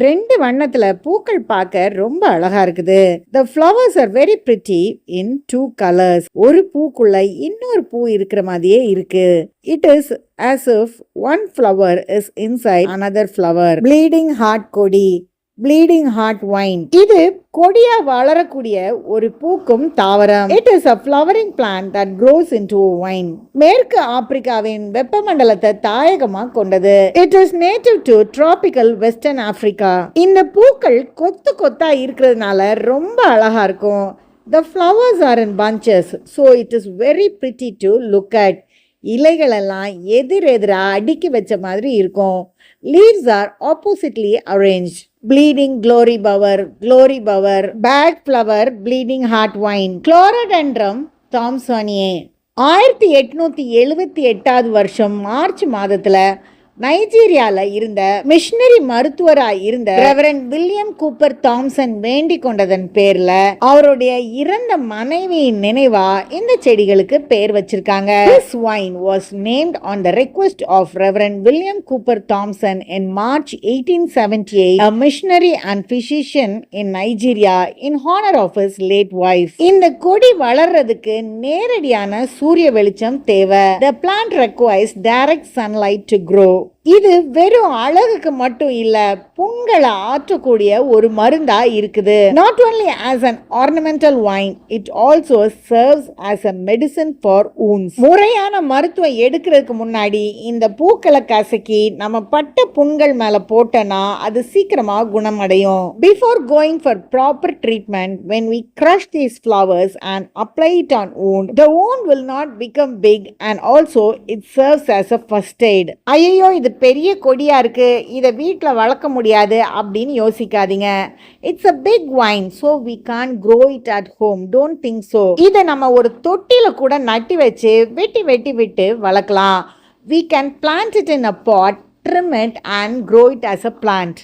ரெண்டு வண்ணத்துல பூக்கள் பார்க்க ரொம்ப அழகா இருக்குது. The flowers are very pretty in two colours ஒரு பூக்குள்ள இன்னொரு பூ இருக்கிற மாதிரியே இருக்கு. It is as if one flower is inside another flower bleeding heart கொடி. ப்ளீடிங் ஹார்ட் வைன் இது கொடியா வளரக்கூடிய ஒரு பூக்கும் தாவரம். It is a flowering plant that grows into vine மேற்கு ஆப்பிரிக்காவின் வெப்பமண்டலத்தை தாயகமாக கொண்டது. It is native to tropical western Africa இந்த பூக்கள் கொத்து கொத்தா இருக்கிறதுனால ரொம்ப அழகா இருக்கும். The flowers are in bunches so it is very pretty to look at இலைகளெல்லாம் எதிர் எதிராக அடுக்கி வச்ச மாதிரி இருக்கும். Leaves are oppositely arrange bleeding glory bower glory bower bag flower bleeding heart vine clerodendrum thomsoniae ஆயிரத்தி எட்நூற்றி எழுபத்தி எட்டாவது வருஷம் மார்ச் மாதத்தில் நைஜீரியால இருந்த மிஷினரி மருத்துவராய் இருந்த ரெவரண்ட் வில்லியம் கூப்பர் தாம்சன் வேண்டிக் கொண்டதன் பேர்ல அவருடைய இறந்த மனைவியின் நினைவா இந்த செடிகளுக்கு பேர் வச்சிருக்காங்க this vine was named on the request of reverend William Cooper Thomson in March eighteen seventy eight a missionary and physician in Nigeria in honor of his late இந்த கொடி வளர்றதுக்கு நேரடியான சூரிய வெளிச்சம் தேவை. The plant requires direct sunlight to grow. இது வெறும் அழகுக்கு மட்டும் இல்ல பொங்கலை ஆற்றக்கூடிய ஒரு மருந்தா இருக்குது not only as an ornamental vine it also serves as a medicine for wounds முறையான மருத்துவம் எடுக்கிறதுக்கு முன்னாடி இந்த பூக்களை கசக்கி நம்ம பட்ட புண்கள் மேல போட்டோன்னா அது சீக்கிரமா குணமடையும் before going for proper treatment when we crush these flowers and apply it on wound the wound will not become big and also it serves as a first aid ஐயோ இது பெரிய கொடியா இருக்கு இதை வீட்டில் வளர்க்க முடியாது அப்படின்னு யோசிக்காதீங்க. It's a big vine so we can grow it at home don't think so இதை நம்ம ஒரு தொட்டில கூட நட்டி வச்சு வெட்டி வெட்டி விட்டு வளர்க்கலாம். We can plant it in a pot trim it and grow it as a plant